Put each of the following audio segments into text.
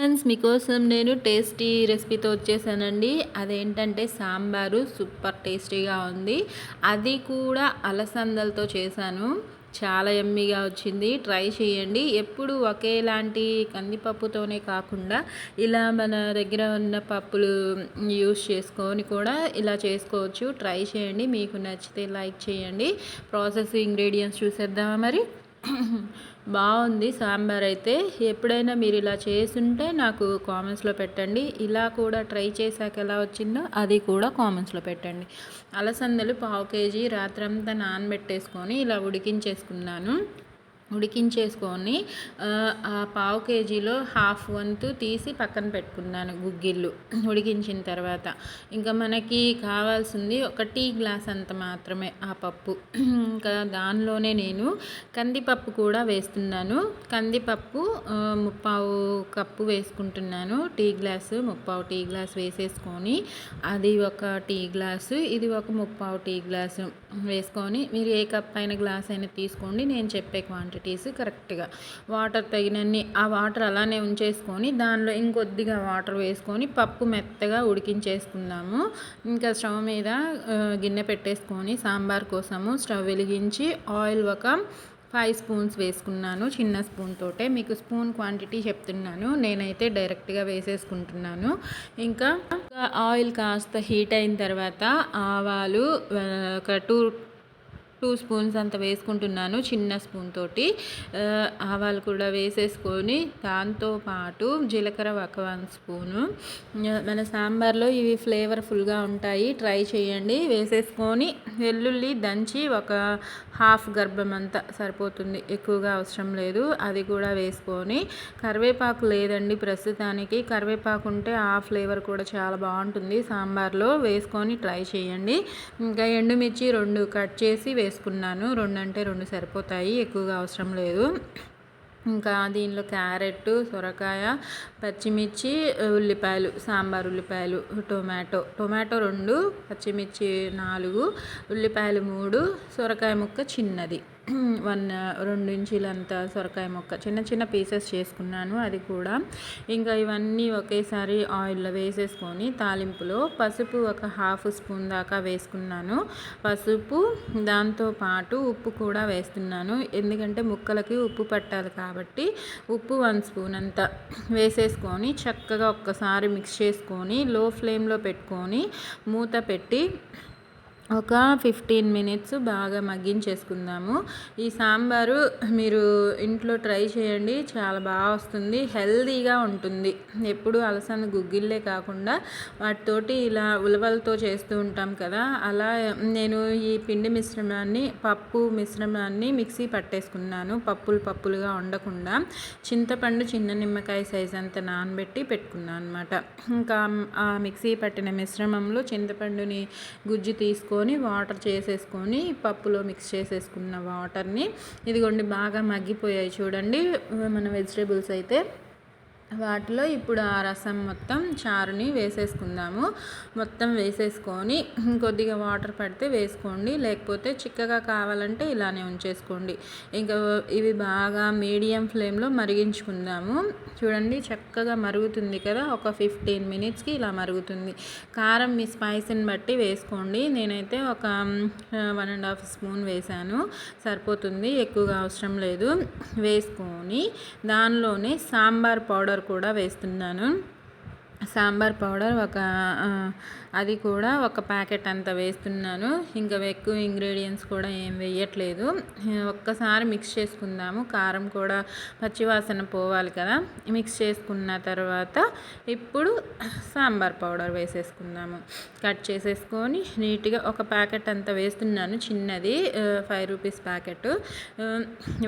Friends మీకోసం నేను tasty రెసిపీతో వచ్చేసానండి. అదేంటంటే సాంబారు సూపర్ టేస్టీగా ఉంది. అది కూడా అలసందలతో చేశాను. చాలా ఎమ్మిగా వచ్చింది. ట్రై చేయండి. ఎప్పుడు ఒకేలాంటి కందిపప్పుతోనే కాకుండా ఇలా మన దగ్గర ఉన్న పప్పులు యూస్ చేసుకొని కూడా ఇలా చేసుకోవచ్చు. ట్రై చేయండి. మీకు నచ్చితే లైక్ చేయండి. ప్రాసెస్ ఇంగ్రీడియంట్స్ చూసేద్దామా మరి? బాగుంది సాంబార్ అయితే. ఎప్పుడైనా మీరు ఇలా చేసుంటే నాకు కామెంట్స్లో పెట్టండి. ఇలా కూడా ట్రై చేశాక ఎలా వచ్చిందో అది కూడా కామెంట్స్లో పెట్టండి. అలసందలు పావు కేజీ రాత్రంతా నానబెట్టేసుకొని ఇలా ఉడికించేసుకున్నాను. ఉడికించేసుకొని ఆ పావు కేజీలో హాఫ్ వంతు తీసి పక్కన పెట్టుకున్నాను గుగ్గిళ్ళు ఉడికించిన తర్వాత. ఇంకా మనకి కావాల్సింది ఒక టీ గ్లాస్ అంత మాత్రమే ఆ పప్పు. ఇంకా దానిలోనే నేను కందిపప్పు కూడా వేస్తున్నాను. కందిపప్పు ముప్పావు కప్పు వేసుకుంటున్నాను. టీ గ్లాసు ముప్పావు టీ గ్లాస్ వేసేసుకొని అది ఒక టీ గ్లాసు ఇది ఒక ముప్పావు టీ గ్లాసు వేసుకొని మీరు ఏ కప్ అయిన గ్లాస్ అయినా తీసుకోండి. నేను చెప్పే క్వాంటిటీ క్వాంటిటీస్ కరెక్ట్గా వాటర్ తగినన్ని ఆ వాటర్ అలానే ఉంచేసుకొని దానిలో ఇంకొద్దిగా వాటర్ వేసుకొని పప్పు మెత్తగా ఉడికించేసుకుందాము. ఇంకా స్టవ్ మీద గిన్నె పెట్టేసుకొని సాంబార్ కోసము స్టవ్ వెలిగించి ఆయిల్ ఒక ఫైవ్ స్పూన్స్ వేసుకున్నాను చిన్న స్పూన్ తోటే. మీకు స్పూన్ క్వాంటిటీ చెప్తున్నాను నేనైతే డైరెక్ట్గా వేసేసుకుంటున్నాను. ఇంకా ఆయిల్ కాస్త హీట్ అయిన తర్వాత ఆవాలు ఒక టూ టూ స్పూన్స్ అంత వేసుకుంటున్నాను చిన్న స్పూన్ తోటి. ఆవాలు కూడా వేసేసుకొని దాంతోపాటు జీలకర్ర ఒక వన్ స్పూను. మన సాంబార్లో ఇవి ఫ్లేవర్ఫుల్గా ఉంటాయి ట్రై చేయండి. వేసేసుకొని వెల్లుల్లి దంచి ఒక హాఫ్ గర్భం అంతా సరిపోతుంది ఎక్కువగా అవసరం లేదు. అది కూడా వేసుకొని. కరివేపాకు లేదండి ప్రస్తుతానికి. కరివేపాకు ఉంటే ఆ ఫ్లేవర్ కూడా చాలా బాగుంటుంది సాంబార్లో. వేసుకొని ట్రై చేయండి. ఇంకా ఎండుమిర్చి రెండు కట్ చేసి వేసుకోండి వేసుకున్నాను రెండు అంటే రెండు సరిపోతాయి. ఎక్కువగా అవసరం లేదు. ఇంకా దీనిలో క్యారెట్ సొరకాయ పచ్చిమిర్చి ఉల్లిపాయలు సాంబార్ ఉల్లిపాయలు టొమాటో. టొమాటో రెండు పచ్చిమిర్చి నాలుగు ఉల్లిపాయలు మూడు సొరకాయ ముక్క చిన్నది. వన్ రెండు ఇంచీలంత సొరకాయ మొక్క చిన్న చిన్న పీసెస్ చేసుకున్నాను అది కూడా. ఇంకా ఇవన్నీ ఒకేసారి ఆయిల్లో వేసేసుకొని తాలింపులో పసుపు ఒక హాఫ్ స్పూన్ దాకా వేసుకున్నాను. పసుపు దాంతోపాటు ఉప్పు కూడా వేస్తున్నాను. ఎందుకంటే ముక్కలకి ఉప్పు పట్టాలి కాబట్టి ఉప్పు వన్ స్పూన్ అంత వేసేసుకొని చక్కగా ఒక్కసారి మిక్స్ చేసుకొని లో ఫ్లేమ్లో పెట్టుకొని మూత పెట్టి ఒక ఫిఫ్టీన్ మినిట్స్ బాగా మగ్గించేసుకుందాము. ఈ సాంబారు మీరు ఇంట్లో ట్రై చేయండి చాలా బాగా వస్తుంది హెల్దీగా ఉంటుంది. ఎప్పుడు అలసంద గుగ్గిళ్ళే కాకుండా వాటితోటి ఇలా ఉలవలతో చేస్తూ ఉంటాం కదా అలా నేను ఈ పిండి మిశ్రమాన్ని పప్పు మిశ్రమాన్ని మిక్సీ పట్టేసుకున్నాను పప్పులు పప్పులుగా ఉండకుండా. చింతపండు చిన్న నిమ్మకాయ సైజ్ అంత నానబెట్టి పెట్టుకున్నాను అనమాట ఇంకా ఆ మిక్సీ పట్టిన మిశ్రమంలో చింతపండుని గుజ్జు తీసుకొని తీసుకొని వాటర్ చేసేసుకొని పప్పులో మిక్స్ చేసేసుకున్న వాటర్ని ఇదిగోండి బాగా మగ్గిపోయాయి చూడండి. మన వెజిటేబుల్స్ అయితే వాటిలో ఇప్పుడు ఆ రసం మొత్తం చారుని వేసేసుకుందాము. మొత్తం వేసేసుకొని కొద్దిగా వాటర్ పడితే వేసుకోండి. లేకపోతే చిక్కగా కావాలంటే ఇలానే ఉంచేసుకోండి. ఇంకా ఇవి బాగా మీడియం ఫ్లేమ్లో మరిగించుకుందాము. చూడండి చక్కగా మరుగుతుంది కదా. ఒక ఫిఫ్టీన్ మినిట్స్కి ఇలా మరుగుతుంది. కారం మీ స్పైసీని బట్టి వేసుకోండి. నేనైతే ఒక వన్ అండ్ హాఫ్ స్పూన్ వేసాను సరిపోతుంది ఎక్కువగా అవసరం లేదు. వేసుకొని దానిలోనే సాంబార్ పౌడర్ కూడా వేస్తున్నాను. సాంబార్ పౌడర్ ఒక అది కూడా ఒక ప్యాకెట్ అంత వేస్తున్నాను. ఇంకా ఎక్కువ ఇంగ్రీడియంట్స్ కూడా ఏం వేయట్లేదు. ఒక్కసారి మిక్స్ చేసుకుందాము. కారం కూడా పచ్చివాసన పోవాలి కదా. మిక్స్ చేసుకున్న తర్వాత ఇప్పుడు సాంబార్ పౌడర్ వేసేసుకుందాము. కట్ చేసేసుకొని నీట్గా ఒక ప్యాకెట్ అంత వేస్తున్నాను చిన్నది ఫైవ్ రూపీస్ ప్యాకెట్.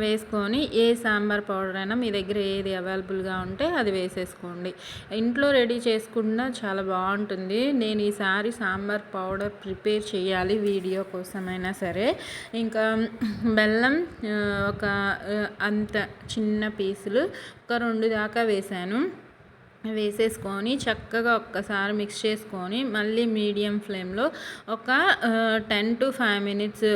వేసుకొని ఏ సాంబార్ పౌడర్ అయినా మీ దగ్గర ఏది అవైలబుల్గా ఉంటే అది వేసేసుకోండి. ఇంట్లో రెడీ చేసుకున్నా చాలా బాగుంటుంది. నేను ఈసారి సాంబార్ పౌడర్ ప్రిపేర్ చేయాలి వీడియో కోసమైనా సరే. ఇంకా బెల్లం ఒక అంత చిన్న పీసులు ఒక రెండు దాకా వేసాను వేసేసుకొని చక్కగా ఒక్కసారి మిక్స్ చేసుకొని మళ్ళీ మీడియం ఫ్లేమ్లో ఒక టెన్ టు ఫైవ్ మినిట్స్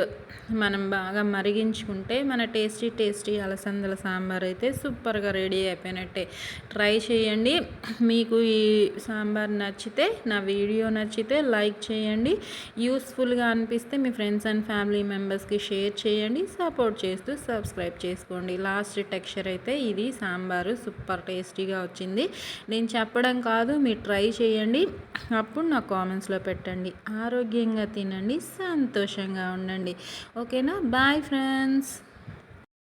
మనం బాగా మరిగించుకుంటే మన టేస్టీ టేస్టీ అలసందల సాంబార్ అయితే సూపర్గా రెడీ అయిపోయినట్టే. ట్రై చేయండి. మీకు ఈ సాంబార్ నచ్చితే నా వీడియో నచ్చితే లైక్ చేయండి. యూస్ఫుల్గా అనిపిస్తే మీ ఫ్రెండ్స్ అండ్ ఫ్యామిలీ మెంబర్స్కి షేర్ చేయండి. సపోర్ట్ చేస్తూ సబ్స్క్రైబ్ చేసుకోండి. లాస్ట్ టెక్స్చర్ అయితే ఇది. సాంబారు సూపర్ టేస్టీగా వచ్చింది. నేను చెప్పడం కాదు మీరు ట్రై చేయండి. అప్పుడు నా కామెంట్స్లో పెట్టండి. ఆరోగ్యంగా తినండి సంతోషంగా ఉండండి. ఓకేనా? Bye friends.